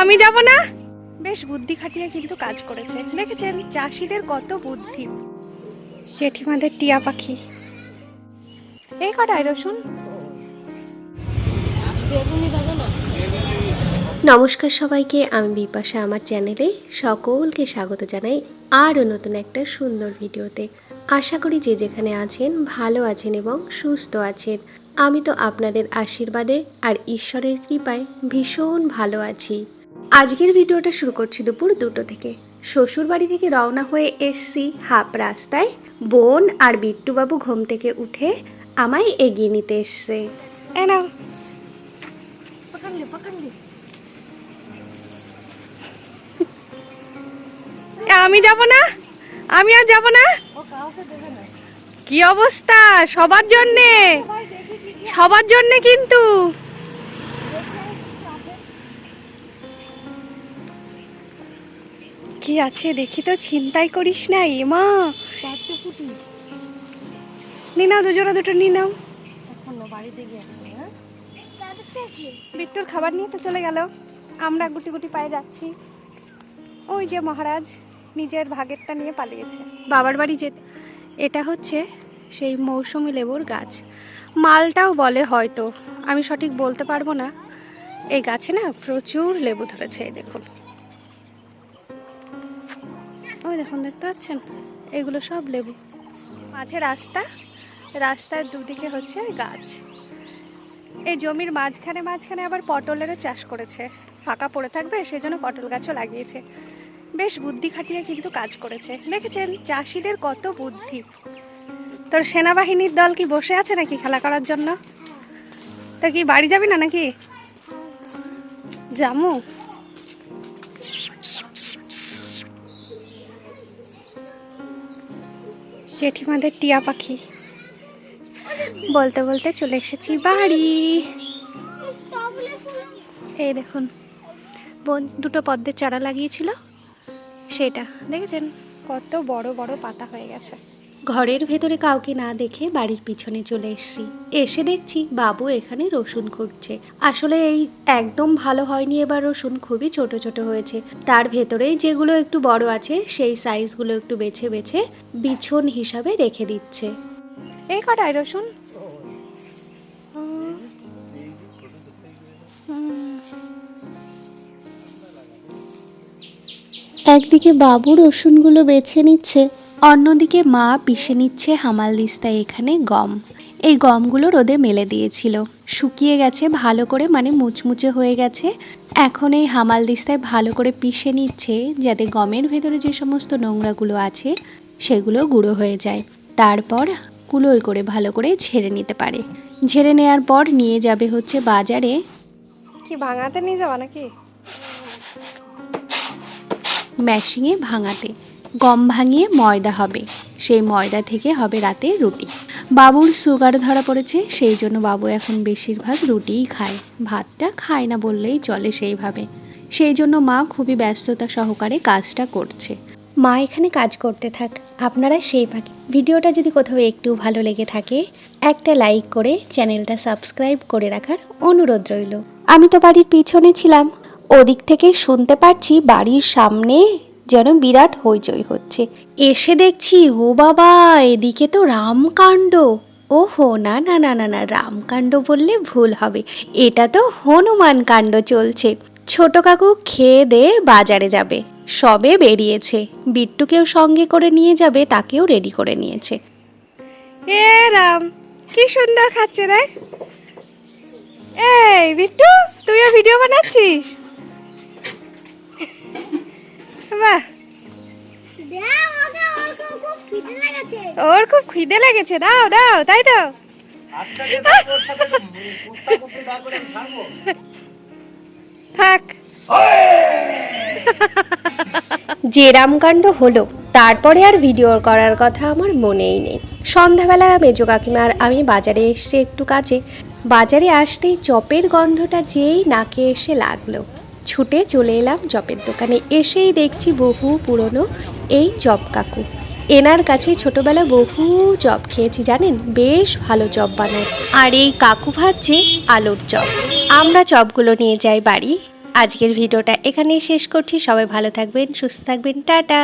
আমি যাব না? বেশ বুদ্ধি খাটিয়ে কিন্তু কাজ করেছে। দেখেছেন চাষিদের কত বুদ্ধি। জেঠিমাদের টিয়া পাখি। এই কটায় রসুন? নমস্কার সবাইকে আমি বিপাশা আমার চ্যানেলে সকলকে স্বাগত জানাই আরও নতুন একটা সুন্দর ভিডিওতে। আশা করি যে যেখানে আছেন ভালো আছেন এবং সুস্থ আছেন। আমি তো আপনাদের আশীর্বাদে আর ঈশ্বরের কৃপায় ভীষণ ভালো আছি। আজকের ভিডিওটা শুরু করছি দুপুর দুটো থেকে। শ্বশুর বাড়ি থেকে রওনা হয়ে এসছি হাফ রাস্তায়। বোন আর বিট্টুবাবু ঘুম থেকে উঠে আমায় এগিয়ে নিতে এসছে। আমি যাব না? আমি আর যাব না? কি অবস্থা? সবার জন্যে? সবার জন্যে কিন্তু। কি আছে দেখি তো, ছিনতাই করিস না এ মা নিনাও দুজনে দুটো নি নাও। বিট্টুর খাবার নিয়ে তো চলে গেল। আমরা গুটি গুটি পায়ে যাচ্ছি। ওই যে মহারাজ, নিজের ভাগেরটা নিয়ে পালিয়েছে। বাবার বাড়ি যে, এটা হচ্ছে সেই মৌসুমি লেবুর গাছ। মালটাও বলে হয়তো, আমি সঠিক বলতে পারব না। এই গাছে না প্রচুর লেবু ধরেছে দেখুন। ওই দেখুন, দেখতে পাচ্ছেন? এগুলো সব লেবু। মাঝে রাস্তা, রাস্তার দুদিকে হচ্ছে গাছ। এই জমির মাঝখানে মাঝখানে আবার পটলেরও চাষ করেছে। ফাঁকা পড়ে থাকবে, সেজন্য পটল গাছও লাগিয়েছে। বেশ বুদ্ধি খাটিয়ে কিন্তু কাজ করেছে। দেখেছেন, চাষিদের কত বুদ্ধি। তোর সেনাবাহিনীর দল কি বসে আছে নাকি খেলা করার জন্য? তা কি বাড়ি যাবি না নাকি? জামু জেঠিমাদের টিয়া পাখি। বলতে বলতে চলে এসেছি বাড়ি। এই দেখুন, বোন দুটো পদ্মের চারা লাগিয়েছিল সেটা দেখেছেন? কত বড় বড় পাতা হয়ে গেছে। ঘরের ভেতরে কাউকে না দেখে বাড়ির পিছনে চলে এসেছি। এসে দেখছি বাবু এখানে রসুন খুঁড়ছে। আসলে এই একদম ভালো হয়নি এবার রসুন খুবই ছোট ছোট হয়েছে। তার ভেতরেই যেগুলো একটু বড় আছে সেই সাইজগুলো একটু বেছে বেছে বিছন হিসাবে রেখে দিচ্ছে। এই কটায় রসুন। একদিকে বাবু রসুনগুলো বেছে নিচ্ছে অন্যদিকে মা পিষে নিচ্ছে হামাল দিস্তায় এখানে গম। এই গমগুলো রোদে মেলে দিয়েছিল। শুকিয়ে গেছে ভালো করে মানে মুচমুচে হয়ে গেছে। এখন এই হামাল দিস্তায় ভালো করে পিষে নিচ্ছে যাতে গমের ভেতরে যে সমস্ত নোংরাগুলো আছে সেগুলো গুঁড়ো হয়ে যায়। তারপর কুলোয় করে ভালো করে ঝেড়ে নিতে পারে। ঝেড়ে নেওয়ার পর নিয়ে যাবে হচ্ছে বাজারে। কি ভাঙাতে নিয়ে যাওয়া নাকি? ম্যাশিংয়ে ভাঙাতে। গম ভাঙিয়ে ময়দা হবে। সেই ময়দা থেকে হবে রাতে রুটি। বাবুর সুগার ধরা পড়েছে সেই জন্য বাবু এখন বেশিরভাগ রুটিই খায়। ভাতটা খায় না বললেই চলে সেইভাবে। সেই জন্য মা খুবই ব্যস্ততা সহকারে কাজটা করছে। মা এখানে কাজ করতে থাক আপনারা সেই ফাঁকে ভিডিওটা যদি কোথাও একটু ভালো লেগে থাকে একটা লাইক করে চ্যানেলটা সাবস্ক্রাইব করে রাখার অনুরোধ রইল। আমি তো বাড়ির পিছনে ছিলাম ওদিক থেকে শুনতে পাচ্ছি বাড়ির সামনে যেন বিরাট হইচই হচ্ছে। এসে দেখছি, ও বাবা, এদিকে তো রামকাণ্ড। ওহো, না না না না না, রামকাণ্ড বললে ভুল হবে। এটা তো হনুমান কাণ্ড চলছে। ছোট কাকু খেয়ে দে, বাজারে যাবে। সবে বেরিয়েছে। বিট্টুকেও সঙ্গে করে নিয়ে যাবে, তাকেও রেডি করে নিয়েছে। এ রাম, কি সুন্দর খাচ্ছে রে। এই, বিট্টু, তুইও ভিডিও বানাচ্ছিস? ওর খুব খিদে লেগেছে দাও দাও তাই তো। থাক। যে রামকাণ্ড হলো তারপরে আর ভিডিও করার কথা আমার মনেই নেই। সন্ধ্যাবেলা মেজো কাকিমার আমি বাজারে এসেছি একটু কাজে বাজারে আসতেই চপের গন্ধটা যেই নাকে এসে লাগল। ছুটে চলে এলাম চপের দোকানে এসেই দেখছি বহু পুরনো এই চপ কাকু। এনার কাছে ছোটবেলা বহু চপ খেয়েছি, জানেন? বেশ ভালো চপ বানায়। আর এই কাকু ভাজছে আলুর চপ। আমরা চপগুলো নিয়ে যাই বাড়ি। আজকের ভিডিওটা এখানেই শেষ করছি। সবাই ভালো থাকবেন, সুস্থ থাকবেন। টাটা!